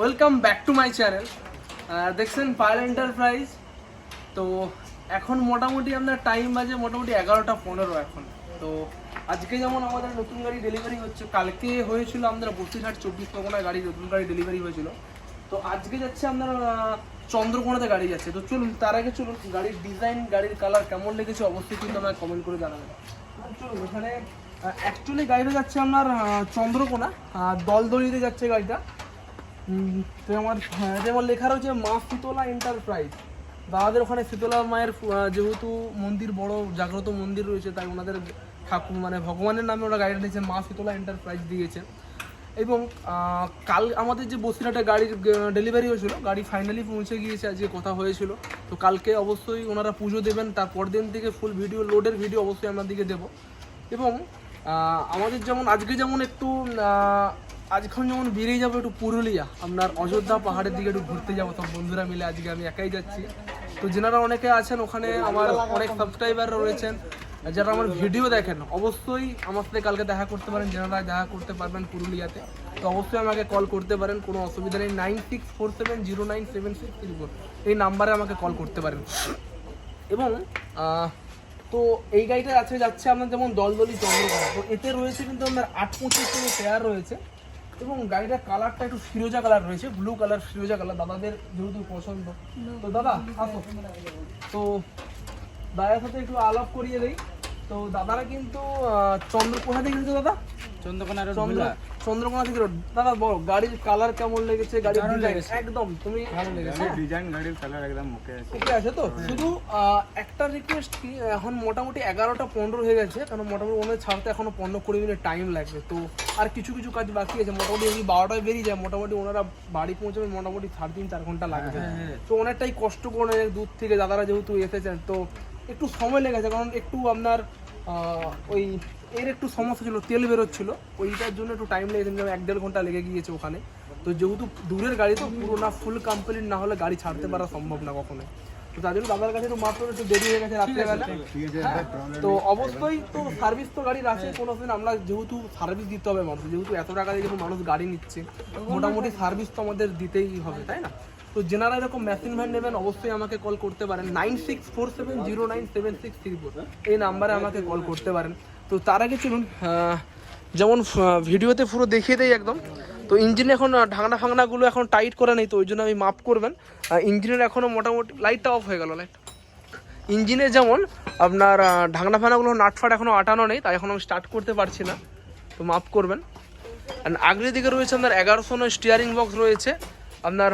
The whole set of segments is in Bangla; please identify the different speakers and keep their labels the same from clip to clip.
Speaker 1: Welcome back to my channel দেখছেন পায়েল এন্টারপ্রাইজ তো এখন মোটামুটি আপনার টাইম বাজে মোটামুটি এগারোটা পনেরো এখন। তো আজকে যেমন আমাদের নতুন গাড়ি ডেলিভারি হচ্ছে, কালকে হয়েছিল আমাদের বসিরহাট চব্বিশ পরগনায় গাড়ি, নতুন গাড়ি ডেলিভারি হয়েছিল। তো আজকে যাচ্ছে আপনার চন্দ্রকোনাতে গাড়ি যাচ্ছে। তো চলুন, তার আগে চলুন, গাড়ির ডিজাইন গাড়ির কালার কেমন লেগেছে অবশ্যই কিন্তু আমাকে কমেন্ট করে জানাবেন। চলুন, এখানে অ্যাকচুয়ালি গাড়িটা যাচ্ছে আপনার চন্দ্রকোনা দলদলিতে যাচ্ছে গাড়িটা। তো আমার হ্যাঁ, যেমন লেখা রয়েছে মা শীতলা এন্টারপ্রাইজ দাদাদের ওখানে শীতলা মায়ের যেহেতু মন্দির বড় জাগ্রত মন্দির রয়েছে তাই ওনাদের ঠাকুর মানে ভগবানের নামে ওরা গাড়িটা নিয়েছে মা শীতলা এন্টারপ্রাইজ দিয়েছে এবং কাল আমাদের যে বসিরহাটে গাড়ির ডেলিভারি হয়েছিল গাড়ি ফাইনালি পৌঁছে গিয়েছে আজকে কথা হয়েছিল। তো কালকে অবশ্যই ওনারা পুজো দেবেন তারপর দিন থেকে ফুল ভিডিও লোডের ভিডিও অবশ্যই আপনাদেরকে দেবো। এবং আমাদের যেমন আজকে যেমন একটু আজখন যেমন বেরিয়ে যাব একটু পুরুলিয়া, আপনার অযোধ্যা পাহাড়ের দিকে একটু ঘুরতে যাব সব বন্ধুরা মিলে আজকে আমি একাই যাচ্ছি। তো যেনারা অনেকে আছেন, ওখানে আমার অনেক সাবস্ক্রাইবার রয়েছেন, যারা আমার ভিডিও দেখেন, অবশ্যই আমার সাথে কালকে দেখা করতে পারেন, যেনারা দেখা করতে পারবেন পুরুলিয়াতে। তো অবশ্যই আমাকে কল করতে পারেন, কোনো অসুবিধা নেই nine six four seven zero nine seven six three four এই নাম্বারে আমাকে কল করতে পারেন। এবং তো এই গাড়িটা আছে যাচ্ছে আপনার যেমন দলদলি চন্দ্রকোনা তো এতে রয়েছে কিন্তু আপনার আট পঁচিশ টায়ার রয়েছে। এবং গাড়িটার কালারটা একটু ফিরোজা কালার রয়েছে ব্লু কালার ফিরোজা কালার দাদাদের যেহেতু পছন্দ। তো দাদা আসো। তো দাদার সাথে একটু আলাপ করিয়ে দেই। তো দাদারা কিন্তু আহ, চন্দ্র কোথা থেকে কিন্তু দাদা?
Speaker 2: চন্দ্রকোনা
Speaker 1: চন্দ্র চন্দ্রকোনা থেকে road। দাদা বলো গাড়ির কালার কেমন লেগেছে? গাড়ির ডিজাইন একদম তুমি
Speaker 2: ভালো লেগেছে।
Speaker 1: হ্যাঁ।
Speaker 2: ডিজাইন গাড়ির কালার একদম আছে।
Speaker 1: ওকে আছে তো? শুধু একটা রিকোয়েস্ট কি এখন মোটামুটি এগারোটা পনেরো হয়ে গেছে কারণ মোটামুটি ওনার ছাড়তে এখনও পনেরো কুড়ি মিনিট টাইম লাগবে। তো আর কিছু কিছু কাজ বাকি আছে। মোটামুটি যদি বারোটায় বেরিয়ে যায়। মোটামুটি ওনারা বাড়ি পৌঁছাবে মোটামুটি সাড়ে তিন চার ঘণ্টা লাগবে। তো অনেকটাই কষ্ট করে দূর থেকে দাদারা যেহেতু এসেছেন তো একটু সময় লেগেছে কারণ একটু আপনার ওই এর একটু সমস্যা ছিল তেল বেরোচ্ছিল। ওইটার জন্য একটু টাইম লেগেছে যেমন এক দেড় ঘণ্টা লেগে গিয়েছে ওখানে। তো যেহেতু দূরের গাড়ি তো পুরো না ফুল কমপ্লিট না হলে গাড়ি ছাড়তে পারা সম্ভব না কখনো তো তার জন্য দাদার কাছে একটু মাত্র একটু দেরি হয়ে গেছে রাত্রেবেলা। হ্যাঁ, তো অবশ্যই তো সার্ভিস তো গাড়ির আছে কোনো দিন আমরা যেহেতু সার্ভিস দিতে হবে মানুষ যেহেতু এত টাকা দিয়ে যখন মানুষ গাড়ি নিচ্ছে মোটামুটি সার্ভিস তো আমাদের দিতেই হবে তাই না? তো যেনারা এরকম মেশিন ভ্যান নেবেন, অবশ্যই আমাকে কল করতে পারেন। Nine six four seven zero nine seven six three four এই নাম্বারে আমাকে কল করতে পারেন। তো তার আগে চলুন যেমন ভিডিওতে পুরো দেখিয়ে দেয় একদম। তো ইঞ্জিনে এখন ঢাকনা ফাংনাগুলো এখন টাইট করা নেই, তো ওই জন্য আমি মাপ করবেন। ইঞ্জিনের এখনও মোটামুটি লাইটটা অফ হয়ে গেল লাইট ইঞ্জিনে যেমন, আপনার ঢাকনা ফানাগুলো নাটফাট এখনও আটানো নেই, তাই এখন আমি স্টার্ট করতে পারছি না। তো মাপ করবেন। আর আগের দিকে রয়েছে আপনার এগারোশো স্টিয়ারিং বক্স রয়েছে। আপনার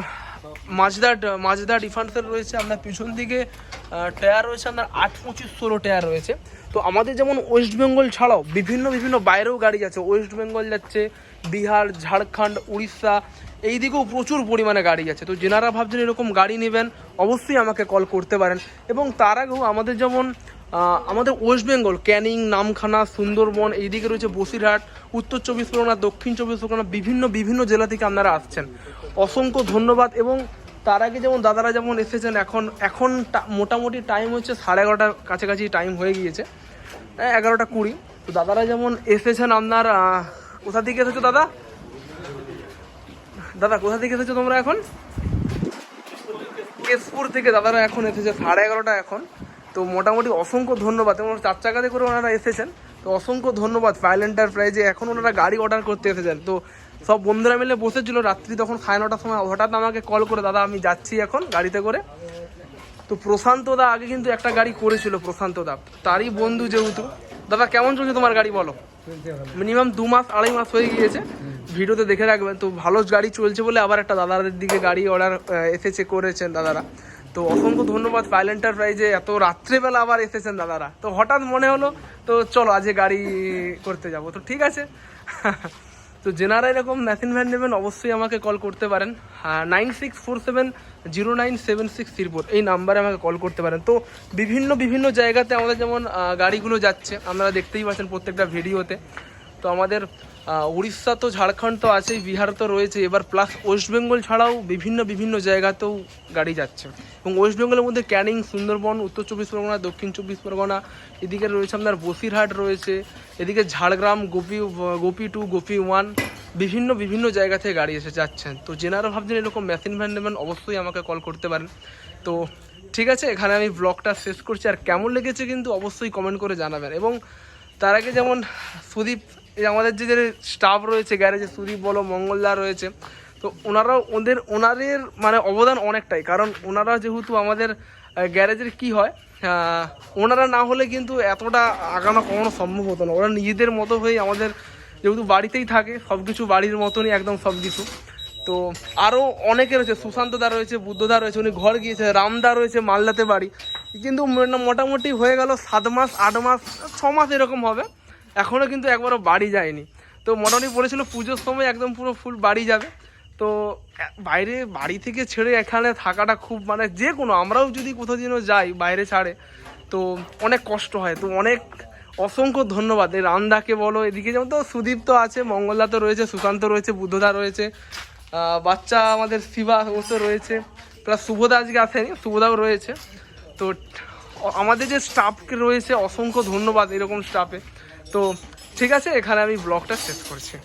Speaker 1: মাঝদা মাঝদা ডিফান্সের রয়েছে আপনার পিছন দিকে টায়ার রয়েছে আপনার আট পঁচিশ ষোলো টায়ার রয়েছে। তো আমাদের যেমন ওয়েস্ট বেঙ্গল ছাড়াও বিভিন্ন বিভিন্ন বাইরেও গাড়ি যাচ্ছে ওয়েস্ট বেঙ্গল যাচ্ছে, বিহার, ঝাড়খণ্ড, উড়িষ্যা, এই দিকেও প্রচুর পরিমাণে গাড়ি যাচ্ছে তো যেনারা ভাবছেন এরকম গাড়ি নেবেন, অবশ্যই আমাকে কল করতে পারেন। এবং তার আগেও আমাদের যেমন আমাদের ওয়েস্ট বেঙ্গল, ক্যানিং, নামখানা, সুন্দরবন, এইদিকে রয়েছে বসিরহাট, উত্তর চব্বিশ পরগনা, দক্ষিণ চব্বিশ পরগনা, বিভিন্ন বিভিন্ন জেলা থেকে আপনারা আসছেন। অসংখ্য ধন্যবাদ এবং তার আগে যেমন দাদারা যেমন এসেছেন, এখন এখন মোটামুটি টাইম হচ্ছে সাড়ে এগারোটার কাছাকাছি টাইম হয়ে গিয়েছে এই এগারোটা কুড়ি। তো দাদারা যেমন এসেছেন আপনার কোথা থেকে এসেছ দাদা? দাদা, কোথা থেকে এসেছ তোমরা এখন? কেশপুর থেকে দাদারা এখন এসেছে, সাড়ে এগারোটা এখন। তো মোটামুটি অসংখ্য ধন্যবাদ। এবং চার চাকাতে করে ওনারা এসেছেন। তো অসংখ্য ধন্যবাদ ফাইল এন্টারপ্রাইজে এখন ওনারা গাড়ি অর্ডার করতে এসেছেন। তো সব বন্ধুরা মিলে বসেছিল রাত্রি তখন সাড়ে নটার সময়। হঠাৎ আমাকে কল করে দাদা আমি যাচ্ছি এখন গাড়িতে করে। তো প্রশান্ত দা আগে কিন্তু একটা গাড়ি করেছিল প্রশান্ত দা। তারই বন্ধু যেহেতু। দাদা কেমন চলছে তোমার গাড়ি বলো? মিনিমাম দু মাস আড়াই মাস হয়ে গিয়েছে। ভিডিওতে দেখে রাখবেন। তো ভালো গাড়ি চলছে বলে আবার একটা দাদাদের দিকে গাড়ি অর্ডার এসেছে করেছেন দাদারা। তো অসংখ্য ধন্যবাদ ফাইল এন্টারপ্রাইজে এত রাত্রেবেলা আবার এসেছেন দাদারা। তো হঠাৎ মনে হলো, তো চলো আজকে গাড়ি করতে যাব। তো ঠিক আছে। তো যেনারা এরকম মেশিন ভ্যান নেবেন, অবশ্যই আমাকে কল করতে পারেন। Nine six four seven zero nine seven six three four এই নাম্বারে আমাকে কল করতে পারেন। তো বিভিন্ন বিভিন্ন জায়গাতে আমাদের যেমন গাড়িগুলো যাচ্ছে, আপনারা দেখতেই পাচ্ছেন প্রত্যেকটা ভিডিওতে তো আমাদের উড়িষ্যা তো, ঝাড়খণ্ড তো আছেই, বিহার তো রয়েছে। এবার প্লাস ওয়েস্ট বেঙ্গল ছাড়াও বিভিন্ন বিভিন্ন জায়গাতেও গাড়ি যাচ্ছে। এবং ওয়েস্ট বেঙ্গলের মধ্যে ক্যানিং, সুন্দরবন, উত্তর চব্বিশ পরগনা, দক্ষিণ চব্বিশ পরগনা, এদিকে রয়েছে আপনার বসিরহাট রয়েছে, এদিকে ঝাড়গ্রাম, গোপী গোপী টু গোপী ওয়ান বিভিন্ন বিভিন্ন জায়গা থেকে গাড়ি এসে যাচ্ছেন তো যেনারা ভাবছেন এরকম মেশিন ভ্যান নেবেন অবশ্যই আমাকে কল করতে পারেন। তো ঠিক আছে, এখানে আমি ব্লগটা শেষ করছি। আর কেমন লেগেছে কিন্তু অবশ্যই কমেন্ট করে জানাবেন। এবং তার আগে যেমন সুদীপ এই আমাদের যে স্টাফ রয়েছে গ্যারেজে সুদীপ বলো মঙ্গলদা রয়েছে, তো ওনারাও ওদের, ওনাদের মানে অবদান অনেকটাই। কারণ ওনারা যেহেতু আমাদের গ্যারেজের কি হয় ওনারা না হলে কিন্তু এতটা আগানো কখনো সম্ভব হতো না। ওরা নিজেদের মতো হয়ে আমাদের যেহেতু বাড়িতেই থাকে সব কিছু বাড়ির মতনই একদম সব কিছু তো আরও অনেকে রয়েছে, সুশান্ত দা রয়েছে বুদ্ধদা রয়েছে, উনি ঘর গিয়েছে রামদা রয়েছে, মালদাতে বাড়ি। কিন্তু মোটামুটি হয়ে গেল সাত মাস, আট মাস, ছ মাস এরকম হবে। এখনও কিন্তু একবারও বাড়ি যায়নি। তো মোটামুটি বলেছিল পুজোর সময় একদম পুরো ফুল বাড়ি যাবে। তো বাইরে বাড়ি থেকে ছেড়ে এখানে থাকাটা খুব মানে যে কোনো, আমরাও যদি কোথাও যেন যাই বাইরে ছাড়ে, তো অনেক কষ্ট হয়। তো অনেক অসংখ্য ধন্যবাদ। এই রামদাকে বলো, এদিকে যেমন তো সুদীপ তো আছে, মঙ্গলদা তো রয়েছে, সুশান্ত রয়েছে, বুদ্ধদা রয়েছে বাচ্চা আমাদের শিবা তো রয়েছে। প্লাস শুভদা আজকে আসেনি শুভদাও রয়েছে। তো আমাদের যে স্টাফ রয়েছে অসংখ্য ধন্যবাদ এরকম স্টাফে। তো ঠিক আছে এখানে আমি ব্লগটা শেষ করছি।